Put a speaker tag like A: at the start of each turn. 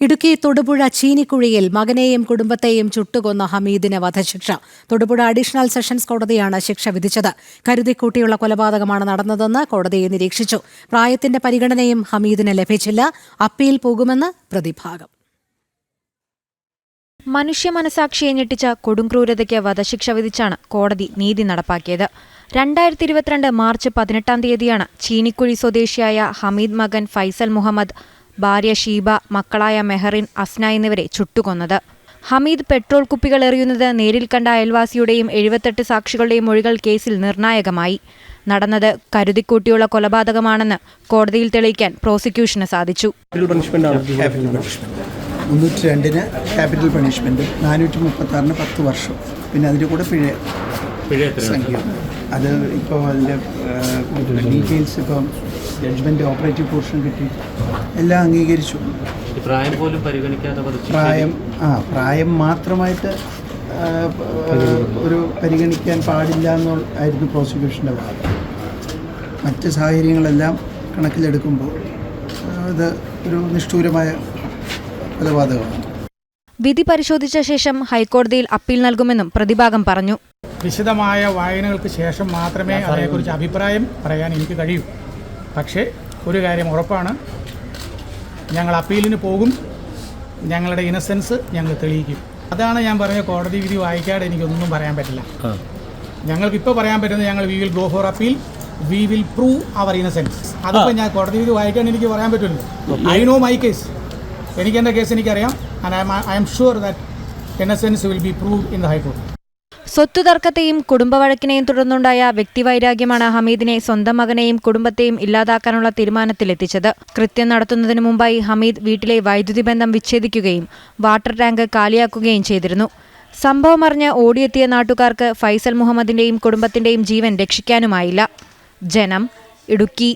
A: ഇടുക്കി തൊടുപുഴ ചീനിക്കുഴിയിൽ മകനെയും കുടുംബത്തെയും ചുട്ടുകൊന്ന ഹമീദിന് വധശിക്ഷ. തൊടുപുഴ അഡീഷണൽ സെഷൻസ് കോടതിയാണ് ശിക്ഷ വിധിച്ചത്. കരുതിക്കൂട്ടിയുള്ള കൊലപാതകമാണ് നടന്നതെന്ന് കോടതി നിരീക്ഷിച്ചു. പ്രായത്തിന്റെ പരിഗണനയും ഹമീദിന് ലഭിച്ചില്ല. അപ്പീൽ പോകുമെന്ന് പ്രതിഭാഗം.
B: മനുഷ്യ മനസാക്ഷിയെ ഞെട്ടിച്ച കൊടുംക്രൂരതയ്ക്ക് വധശിക്ഷ വിധിച്ചാണ് കോടതി നീതി നടപ്പാക്കിയത്. രണ്ടായിരത്തി ഇരുപത്തിരണ്ട് മാർച്ച് പതിനെട്ടാം തീയതിയാണ് ചീനിക്കുഴി സ്വദേശിയായ ഹമീദ് മകൻ ഫൈസൽ മുഹമ്മദ് ഭാര്യ ഷീബ മക്കളായ മെഹറിൻ അസ്ന എന്നിവരെ ചുട്ടുകൊന്നത്. ഹമീദ് പെട്രോൾ കുപ്പികൾ എറിയുന്നത് നേരിൽ കണ്ട അയൽവാസിയുടെയും എഴുപത്തെട്ട് സാക്ഷികളുടെയും മൊഴികൾ കേസിൽ നിർണായകമായി. നടന്നത് കരുതിക്കൂട്ടിയുള്ള കൊലപാതകമാണെന്ന് കോടതിയിൽ തെളിയിക്കാൻ പ്രോസിക്യൂഷന് സാധിച്ചു.
C: പണിഷ്മെന്റ്
D: മുന്നൂറ്റി രണ്ടിന് ക്യാപിറ്റൽ പണിഷ്മെന്റും നാനൂറ്റി മുപ്പത്താറിന് പത്ത് വർഷം. പിന്നെ അതിന്റെ കൂടെ പിഴ സംഖ്യ. അത് ഇപ്പോൾ അതിന്റെ ഡീറ്റെയിൽസ് ഇപ്പം ജഡ്ജ്മെന്റ് ഓപ്പറേറ്റീവ് പോർഷൻ കിട്ടി. എല്ലാം അംഗീകരിച്ചു.
C: പ്രായം പോലും പരിഗണിക്കാതെ
D: പ്രായം ആ പ്രായം മാത്രമായിട്ട് ഒരു പരിഗണിക്കാൻ പാടില്ല എന്നായിരുന്നു പ്രോസിക്യൂഷന്റെ വാദം. മറ്റ് സാഹചര്യങ്ങളെല്ലാം കണക്കിലെടുക്കുമ്പോൾ അത് ഇത് ഒരു നിഷ്ഠൂരമായ കൊലപാതകമാണ്.
B: വിധി പരിശോധിച്ച ശേഷം ഹൈക്കോടതിയിൽ അപ്പീൽ നൽകുമെന്നും പ്രതിഭാഗം പറഞ്ഞു.
E: വിശദമായ വായനകൾക്ക് ശേഷം മാത്രമേ അതിനെക്കുറിച്ച് അഭിപ്രായം പറയാൻ എനിക്ക് കഴിയൂ. പക്ഷേ ഒരു കാര്യം ഉറപ്പാണ്. ഞങ്ങൾ അപ്പീലിന് പോകും. ഞങ്ങളുടെ ഇന്നസെൻസ് ഞങ്ങൾ തെളിയിക്കും. അതാണ് ഞാൻ പറഞ്ഞ കോടതി വിധി വായിക്കാതെ എനിക്കൊന്നും പറയാൻ പറ്റില്ല. ഞങ്ങൾക്ക് ഇപ്പോൾ പറയാൻ പറ്റുന്നത് ഞങ്ങൾ we will go for appeal we will prove our innocence അതിപ്പോൾ ഞാൻ കോടതി വിധി വായിക്കാൻ എനിക്ക് പറയാൻ പറ്റില്ല ഐ നോ മൈ കേസ് എനിക്ക് എന്റെ കേസ് എനിക്കറിയാം. And I'm sure that innocence will be prove in the high court
B: സ്വത്ത് തർക്കത്തെയും കുടുംബവഴക്കിനെയും തുടർന്നുണ്ടായ വ്യക്തിവൈരാഗ്യമാണ് ഹമീദിനെ സ്വന്തം മകനെയും കുടുംബത്തെയും ഇല്ലാതാക്കാനുള്ള തീരുമാനത്തിലെത്തിച്ചത്. കൃത്യം നടത്തുന്നതിന് മുമ്പായി ഹമീദ് വീട്ടിലെ വൈദ്യുതി ബന്ധം വിച്ഛേദിക്കുകയും വാട്ടർ ടാങ്ക് കാലിയാക്കുകയും ചെയ്തിരുന്നു. സംഭവം അറിഞ്ഞ് ഓടിയെത്തിയ നാട്ടുകാർക്ക് ഫൈസൽ മുഹമ്മദിന്റെയും കുടുംബത്തിന്റെയും ജീവൻ രക്ഷിക്കാനുമായില്ല. ജനം ഇടുക്കി.